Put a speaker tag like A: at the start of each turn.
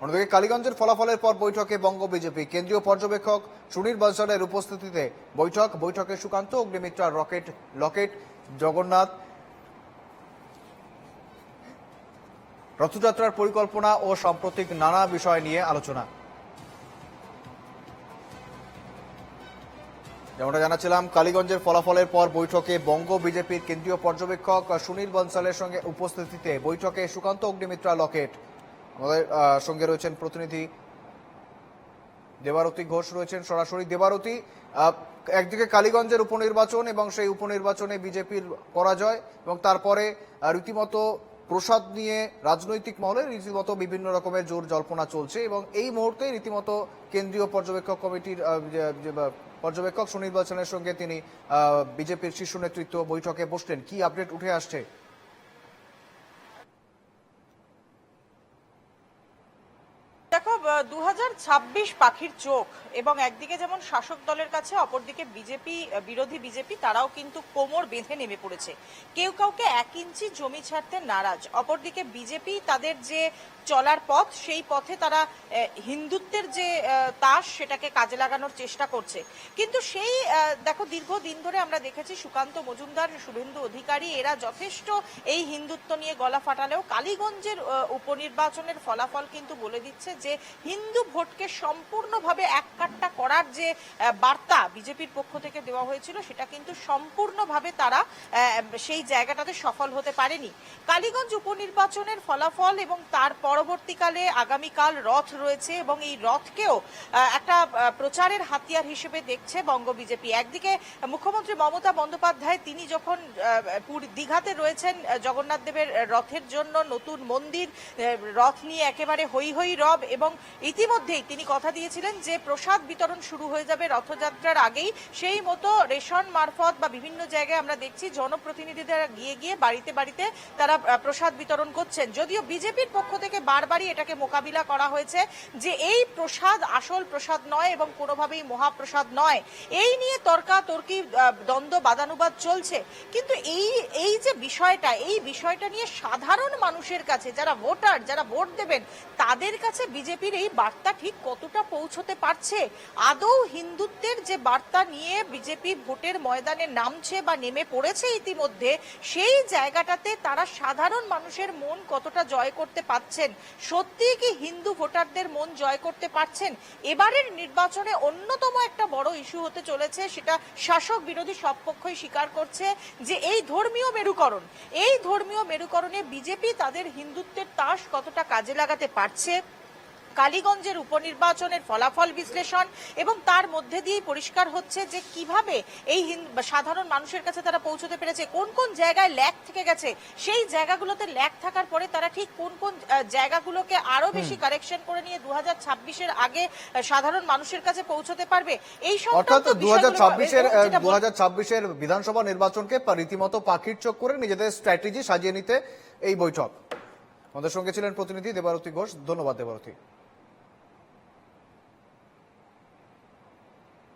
A: অন্যদিকে কালীগঞ্জের ফলাফলের পর বৈঠকে বঙ্গ বিজেপি। কেন্দ্রীয় পর্যবেক্ষক সুনীল বনসলের উপস্থিতিতে বৈঠক। বৈঠকে সুকান্ত অগ্নিমিত্রা রকেট, লকেট, জগন্নাথ, রথযাত্রার পরিকল্পনা ও সাম্প্রতিক নানা বিষয় নিয়ে আলোচনা। যেমনটা জানাচ্ছিলাম, কালীগঞ্জের ফলাফলের পর বৈঠকে বঙ্গ বিজেপির কেন্দ্রীয় পর্যবেক্ষক সুনীল বনসালের সঙ্গে উপস্থিতিতে বৈঠকে সুকান্ত অগ্নিমিত্রা, লকেট আমাদের সঙ্গে রয়েছেন প্রতিনিধি দেবারতী ঘোষ রয়েছেন সরাসরি। দেবারতী একদিকে কালীগঞ্জের উপনির্বাচন এবং সেই উপনির্বাচনে বিজেপির পরাজয় এবং তারপরে রীতিমতো প্রসাদ নিয়ে রাজনৈতিক মহলে রীতিমতো বিভিন্ন রকমের জোর জল্পনা চলছে এবং এই মুহূর্তে রীতিমতো কেন্দ্রীয় পর্যবেক্ষক কমিটির পর্যবেক্ষক সুনির্বাচনের সঙ্গে তিনি বিজেপির শীর্ষ নেতৃত্ব বৈঠকে বসলেন। কি আপডেট উঠে আসছে
B: দেখো দু হাজার ছাব্বিশ পাখির চোখ এবং একদিকে যেমন শাসক দলের কাছে, অপরদিকে বিজেপি বিরোধী বিজেপি, তারাও কিন্তু কোমর বেঁধে নেমে পড়েছে। কেউ কাউকে এক ইঞ্চি জমি ছাড়তে নারাজ। অপরদিকে বিজেপি তাদের যে চলার পথ, সেই পথে তারা হিন্দুত্বের যে তাস, সেটাকে কাজে লাগানোর চেষ্টা করছে। কিন্তু সেই দেখো, দীর্ঘদিন ধরে আমরা দেখেছি সুকান্ত মজুমদার, শুভেন্দু অধিকারী, এরা যথেষ্ট এই হিন্দুত্ব নিয়ে গলা ফাটালেও কালীগঞ্জের উপনির্বাচনের ফলাফল কিন্তু বলে দিচ্ছে যে হিন্দু ভোটকে সম্পূর্ণভাবে এককাট্টা করার যে বার্তা বিজেপির পক্ষ থেকে দেওয়া হয়েছিল, সেটা কিন্তু সম্পূর্ণভাবে তারা সেই জায়গাটাতে সফল হতে পারেনি। কালীগঞ্জ উপনির্বাচনের ফলাফল এবং তার পরবর্তীকালে আগামীকাল রথ রয়েছে এবং এই রথকেও একটা প্রচারের হাতিয়ার হিসেবে দেখছে বঙ্গ বিজেপি। একদিকে মুখ্যমন্ত্রী মমতা বন্দ্যোপাধ্যায়, তিনি যখন দীঘাতে রয়েছেন জগন্নাথ দেবের রথের জন্য নতুন মন্দির রথ নিয়ে একেবারে হই হই রব এবং ইতিমধ্যেই তিনি কথা দিয়েছিলেন যে প্রসাদ বিতরণ শুরু হয়ে যাবে রথযাত্রার আগেই। সেই মতো রেশন মারফত বা বিভিন্ন জায়গায় আমরা দেখছি জনপ্রতিনিধিদের গিয়ে গিয়ে বাড়িতে বাড়িতে তারা প্রসাদ বিতরণ করছেন। যদিও বিজেপির পক্ষ থেকে বারবারই এটাকে মোকাবিলা করা হয়েছে যে এই প্রসাদ আসল প্রসাদ নয় এবং কোনোভাবেই মহাপ্রসাদ নয়। এই নিয়ে তর্কাতর্কি আহ, দ্বন্দ্ব বাদানুবাদ চলছে। কিন্তু এই এই যে বিষয়টা এই বিষয়টা নিয়ে সাধারণ মানুষের কাছে যারা ভোটার যারা ভোট দেবেন তাদের কাছে বিজেপির এই বার্তা ঠিক কতটা পৌঁছতে পারছে? আদৌ হিন্দুত্বের যে বার্তা নিয়ে বিজেপি ভোটের ময়দানে নামছে বা নেমে পড়েছে ইতিমধ্যে, সেই জায়গাটাতে তারা সাধারণ মানুষের মন কতটা জয় করতে পারছেন? সত্যিই কি হিন্দু ভোটারদের মন জয় করতে পারছেন? এবারের নির্বাচনে অন্যতম একটা বড় ইস্যু হতে চলেছে, সেটা শাসক বিরোধী সব পক্ষই স্বীকার করছে যে এই ধর্মীয় মেরুকরণ, এই ধর্মীয় মেরুকরণে বিজেপি তাদের হিন্দুত্বের তাস কতটা কাজে লাগাতে পারছে? কালীগঞ্জের উপনির্বাচনের ফলাফল বিশ্লেষণ এবং তার মধ্যে দিয়েই পরিষ্কার হচ্ছে যে কীভাবে এই সাধারণ মানুষের কাছে তারা পৌঁছতে পেরেছে কোন কোন জায়গায় ল্যাক থেকে গেছে সেই জায়গাগুলোতে ল্যাক থাকার পরে তারা ঠিক কোন কোন জায়গাগুলোকে আরও বেশি কারেকশন করে নিয়ে দু হাজার আগে সাধারণ মানুষের কাছে পৌঁছতে পারবে এই
A: অর্থাৎ দু হাজার ছাব্বিশের দু হাজার ছাব্বিশের বিধানসভা নির্বাচনকে রীতিমতো পাখির চোখ করে নিজেদের স্ট্র্যাটেজি সাজিয়ে নিতে এই বৈঠক। আমাদের সঙ্গে ছিলেন প্রতিনিধি দেবারতী ঘোষ। ধন্যবাদ দেবারতী।